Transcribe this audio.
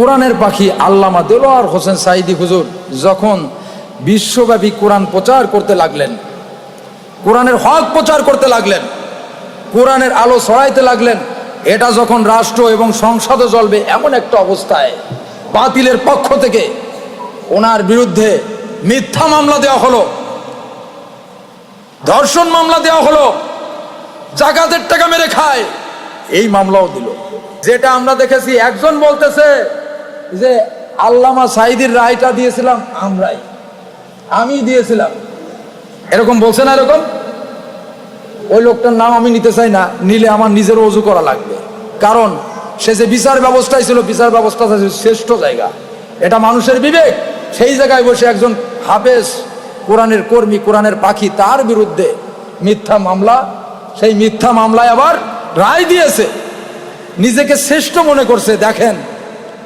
কোরআনের পাখি আল্লামা দেলোয়ার হোসেন সাইদি হুজুর যখন বিশ্বব্যাপী কোরআন প্রচার করতে লাগলেন, কোরআনের হক প্রচার করতে লাগলেন, কোরআনের আলো ছড়াইতে লাগলেন, এটা যখন রাষ্ট্র এবং সংসদে জ্বলবে এমন একটা অবস্থায় বাতিলের পক্ষ থেকে ওনার বিরুদ্ধে মিথ্যা মামলা দেওয়া হলো, ধর্ষণ মামলা দেওয়া হলো, জাকাতের টাকা মেরে খায়, এই মামলাও দিল। যেটা আমরা দেখেছি, একজন বলতেছে যে আল্লামা সাইদির রায়টা দিয়েছিলাম আমরাই। আমি দিয়েছিলাম। এরকম বলছে না এরকম? ওই লোকটার নাম আমি নিতে চাই না, নিলে আমার নিজের অজু করা লাগবে। কারণ সে যে বিচার ব্যবস্থায় ছিল, বিচার ব্যবস্থা শ্রেষ্ঠ জায়গা। এটা মানুষের বিবেক। সেই জায়গায় বসে একজন হাফেজ, কোরআনের কর্মী, কোরআনের পাখি, তার বিরুদ্ধে মিথ্যা মামলা, সেই মিথ্যা মামলায় আবার রায় দিয়েছে। নিজেকে শ্রেষ্ঠ মনে করছে, দেখেন।